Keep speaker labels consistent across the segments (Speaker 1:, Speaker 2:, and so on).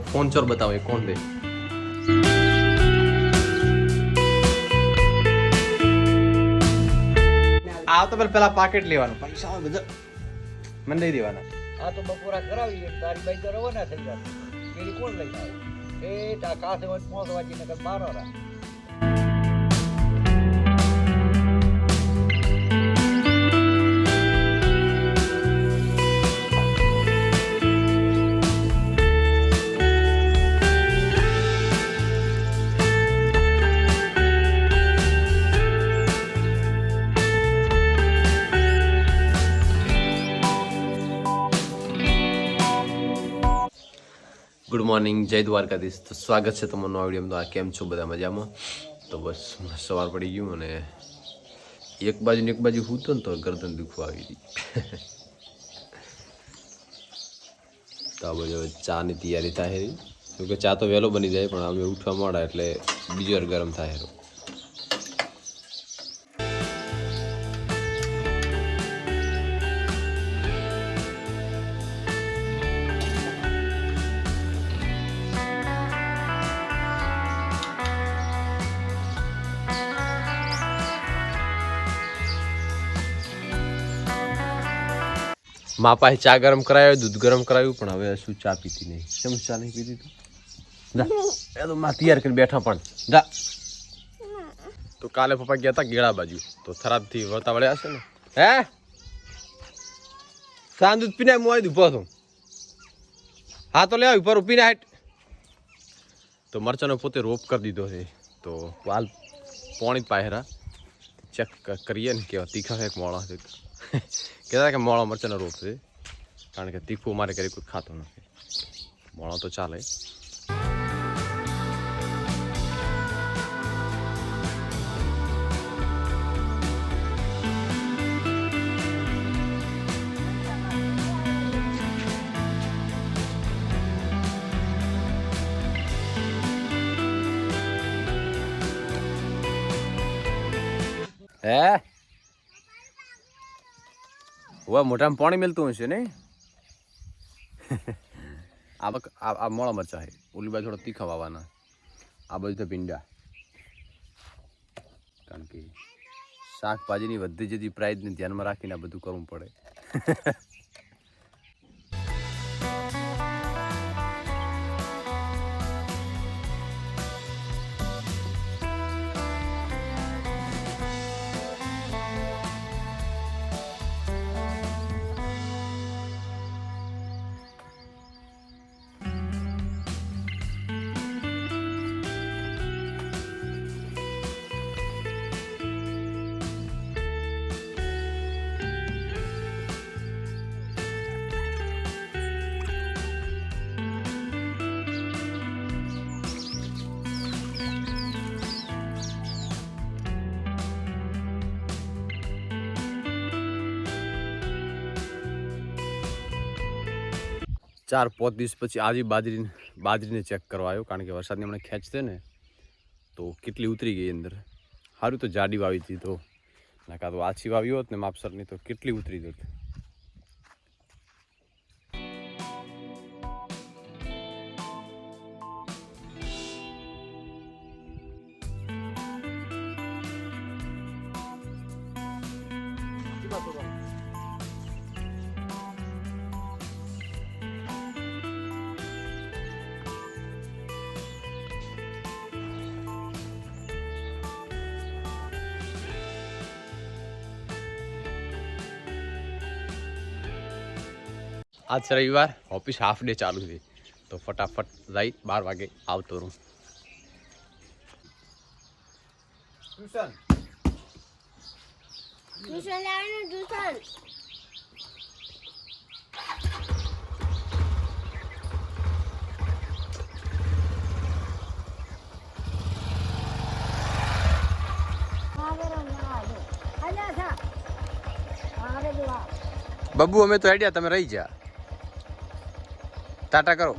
Speaker 1: તમને ફોન ચોર બતાવો એ કોણ બે? આ તો પેલા પેલા પાકેટ લેવાનું. પૈસા આવે બધા. મને દઈ દેવાના.
Speaker 2: આ તો બપોરા કરાવીએ તારી બાઈક તો રવાના થઈ જશે. પેલી કોણ લઈ આવે? એ તા કાસે પોસ વાગીને વાજી નકર
Speaker 1: ગુડ મોર્નિંગ જય દ્વારકાધીશ તો સ્વાગત છે તમારું નવા વિડીયોમાં. તો આ કેમ છો બધા મજામાં? તો બસ સવાર પડી ગયું અને એક બાજુ એક બાજુ હું તો ને તો ગરદન દુખવા આવી હતી. તો આ બાજુ ચાની તૈયારી થાય કેમકે ચા તો વહેલો બની જાય, પણ અમે ઉઠવા માંડા એટલે બીજી વાર ગરમ થાય મા પાસે ચા ગરમ કરાયો દૂધ ગરમ કરાવ્યું પણ હવે શું ચા પીતી નહીં. કેમ ચા નહીં પીતી તું? એ તો માં તૈયાર કરીને બેઠા પણ. જા. તો કાલે પપ્પા ગયા હતા ગેળા બાજુ. તો થરાદથી વળતા વળ્યા હશે ને? હે? સાંજ દૂધ પીને હું આવી ઊભો છું. હા તો લે આવી ઉપર ઉપીને હાટ તો મરચાનો પોતે રોપ કરી દીધો છે. તો વાલ પોણી પાહેરા ચેક કરીએ ને કેવા તીખા છે મોળા છે. કહેતા કે મોળા મરચાંનો રોપ છે કારણ કે તીખું મારે કરી કોઈ ખાતો નથી મોળો તો ચાલે હે હવે મોટામાં પાણી મેલતું હશે ને આ આ મોળા મરચા છે. ઓલી બાજુ થોડા તીખા વાવાના. આ બાજુ તો ભીંડા. કારણ કે શાકભાજીની વધી જતી પ્રાઇઝને ધ્યાનમાં રાખીને આ બધું કરવું પડે. ચાર, પાંચ દિવસ પછી આજે બાજરી બાજરીને ચેક કરવા આવ્યો, કારણ કે વરસાદની હમણાં ખેંચતે ને, તો કેટલી ઉતરી ગઈ અંદર. સારું તો જાડી વાવી હતી તો. નાકા તો આછી વાવી હોત ને માપસરની તો કેટલી ઉતરી જત આજ રવિવાર ઓફિસ હાફ ડે ચાલુ છે. તો ફટાફટ જઈ બાર વાગે આવતો રહું. ટ્યુશન.
Speaker 3: ટ્યુશન લાવવાનું ટ્યુશન.
Speaker 1: બબુ અમે તો આઈડિયા તમે રહી જા ટાટા કરો.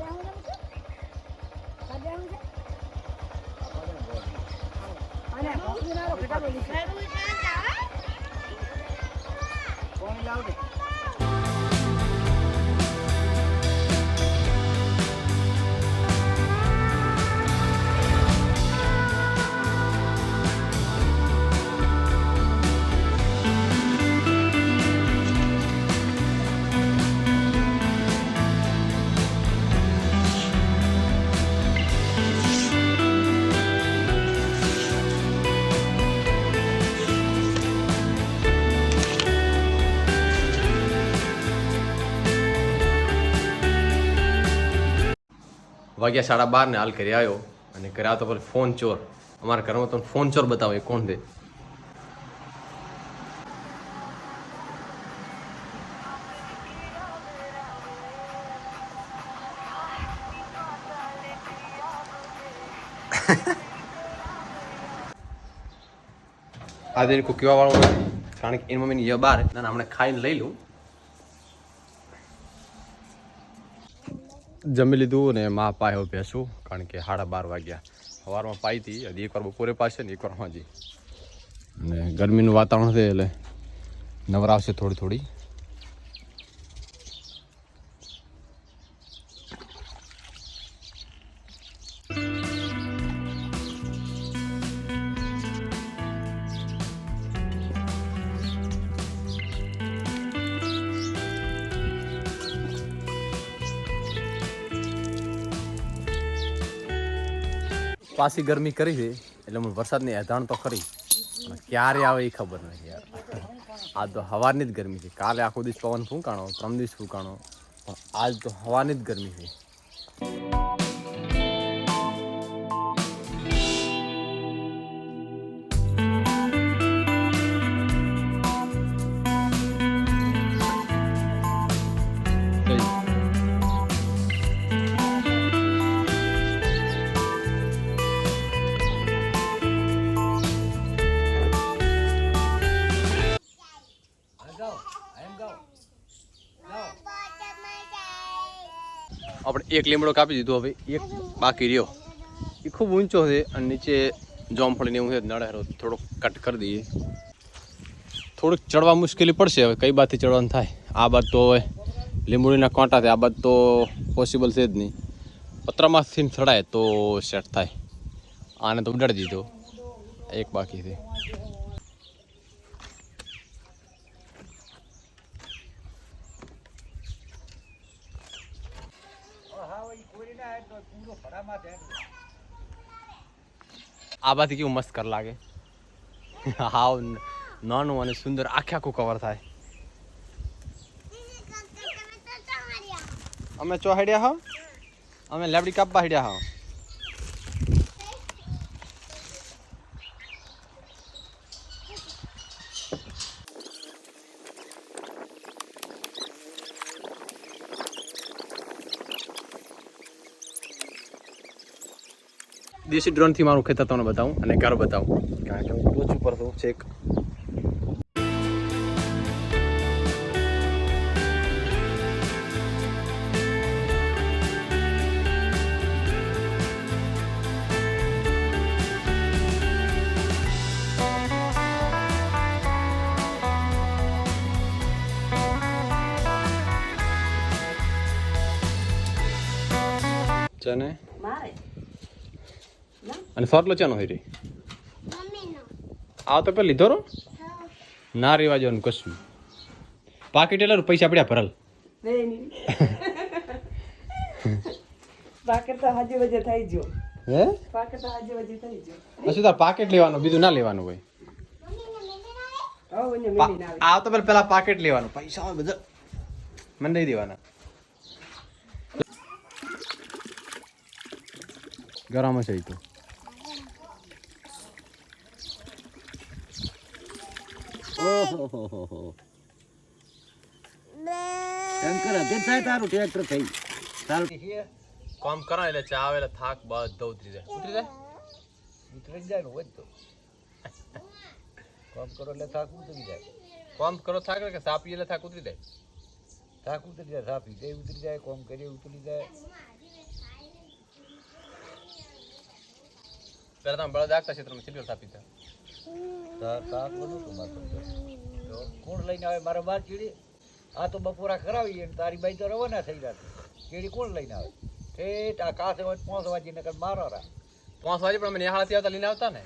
Speaker 2: કોણ લાવજે
Speaker 1: વાગ્યા સાડા બાર ને હાલ કરી આવ્યો અને ઘરે આવતો પછી ફોન ચોર. અમારા ઘરમાં તો ફોન ચોર બતાવો એ કોણ દે આજે કોઈ કહેવા વાળો કારણ કે એની મમ્મીની ય બાર ના હમણાં ખાઈને લઈ લઉં. જમી લીધું અને મા પાયો બેસું, કારણ કે સાડા બાર વાગ્યા. સવારમાં પાઈ હતી, હજી એકવાર બપોરે પાસે ને એકવાર હાજી અને ગરમીનું વાતાવરણ છે એટલે નવરાવશે થોડી થોડી. પાછી ગરમી કરી છે, એટલે હું વરસાદની એધાણ તો ખરી. ક્યારે આવે એ ખબર નથી યાર. આજ તો હવારની જ ગરમી છે. કાલે આખો દિવસ પવન ફૂંકાણો, ત્રણ દિવસ ફૂંકાણો. પણ આજ તો હવાની જ ગરમી છે. આપણે એક લીમડો કાપી દીધો હવે, એક બાકી રહ્યો. એ ખૂબ ઊંચો છે અને નીચે જોમફળીને એવું છે નડે હારો થોડોક કટ કરી દઈએ. થોડુંક ચડવા મુશ્કેલી પડશે હવે, કઈ બાજુથી ચડવાનું થાય? આ બાદ તો હવે લીંબુડીના કાંટા છે, આ બાદ તો પોસિબલ છે જ નહીં. પતરામાંથી ચડાય તો સેટ થાય. આને તો ઉડાડી દીધો. એક બાકી છે.
Speaker 2: ના તો પૂરો ભરામાં
Speaker 1: બાથી કેવું મસ્ત કર લાગે. હાવ નાનું અને સુંદર આખે આખું કવર થાય અમે ચોહડ્યા હા? અમે લેબડી કાપવા હડ્યા હા. દેશી ડ્રોનથી મારું ખેતર તમને બતાવું અને ઘર બતાવું. કારણ કે હું ટોચ ઉપર છું છેક ચને?
Speaker 4: મારે?
Speaker 1: અને સોટલો ચાનો હોય
Speaker 3: મમ્મીનો
Speaker 1: આ તો પેલા લીધો રો? ના રેવા જવાનું કશું. પાકીટ એટલે પૈસા પડ્યા ભરલ.
Speaker 4: તો તો
Speaker 1: પાકેટ લેવાનું બીજું ના લેવાનું હોય. આ તો પેલા પેલા પાકેટ લેવાનું પૈસા બધા. મને નહીં દેવાના. ગરમ છે ઈ તો
Speaker 2: શંકર અધે થાય તારું ટ્રેક્ટર થઈ ચાલ
Speaker 1: કામ કરો એટલે ચા આવે એટલે થાક બધો ઉતરી જાય. ઉતરી જાય?
Speaker 2: ઉતરી જાય ને હોય તો. કામ કરો એટલે થાક ઉતરી જાય.
Speaker 1: કામ કરો થાક કે ચા પીએ એટલે થાક ઉતરી જાય.
Speaker 2: થાક ઉતરી જાય સાપી તે ઉતરી જાય કોમ કરીએ ઉતરી જાય.
Speaker 1: પેલા તમે બળદ આગતા ક્ષેત્રમાં કેટલી ચા
Speaker 2: તો. તો કોણ લઈને આવે? મારા બાર ચીડી આ તો બપોરા કરાવીએ ને તારી બાઈ તો રવાના થઈ જતી ચીડી કોણ લઈને આવે? ઠેઠ આ કાસે પાંચ વાગી નકર મારો રા
Speaker 1: પાંચ વાગે પણ અમે નિહાળથી આવતા લઈને આવતા ને?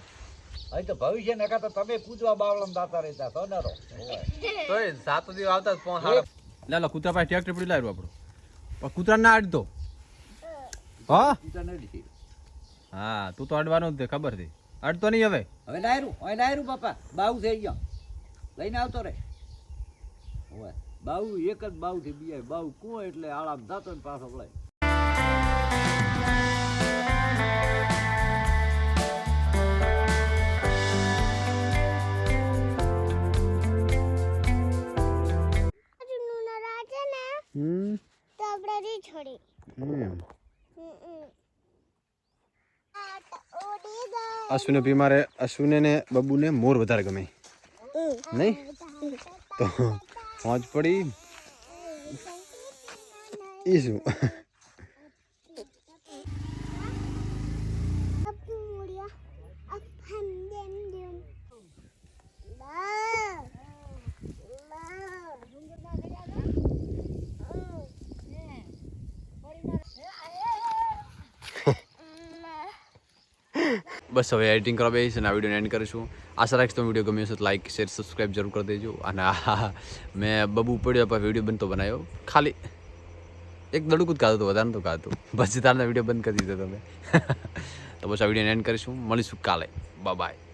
Speaker 2: અહીં તો ભવિષ્ય નકા તો તમે પૂજવા બાવળમ દાતા રહેતા સોનારો
Speaker 1: તો એ સાત દિવસ આવતા પાંચ સાડા લે લો કૂતરા પાસે ટ્રેક્ટર પડી લાવ્યો આપણું. પણ કૂતરા ના અડતો હા? હા તું તો અડવાનો જ છે ખબર છે. અડતો નહીં હવે.
Speaker 2: હવે નાયરું હવે નાયરું બાપા બાવ થઈ ગયો. લઈને આવતો રે. હવે બાવ એક જ બાવથી બીજા બાવ કું એટલે આળામ થતો ને પાછો વળાય
Speaker 1: હમ.
Speaker 3: તો ઉડી બીમારે
Speaker 1: અશ્વિને ને બબુને મોર વધારે ગમે. નહીં? તો પહોંચ પડી. એ શું? બસ હવે એડિટિંગ કરવા બેસીશ અને આ વિડીયોને એન્ડ કરીશું. આશા રાખીશ તમે વીડિયો ગમ્યો હશે તો લાઈક શેર સબસ્ક્રાઈબ જરૂર કરી દેજો. અને મેં બબુ પડ્યો પર વીડિયો બનતો બનાવ્યો. ખાલી એક દડુક જ કાઢતું વધારે તો ખાતું પછી તારના વીડિયો બંધ કરી દીધો તમે. તો બસ આ વિડીયોને એન્ડ કરીશું. મળીશું કાલે. બાય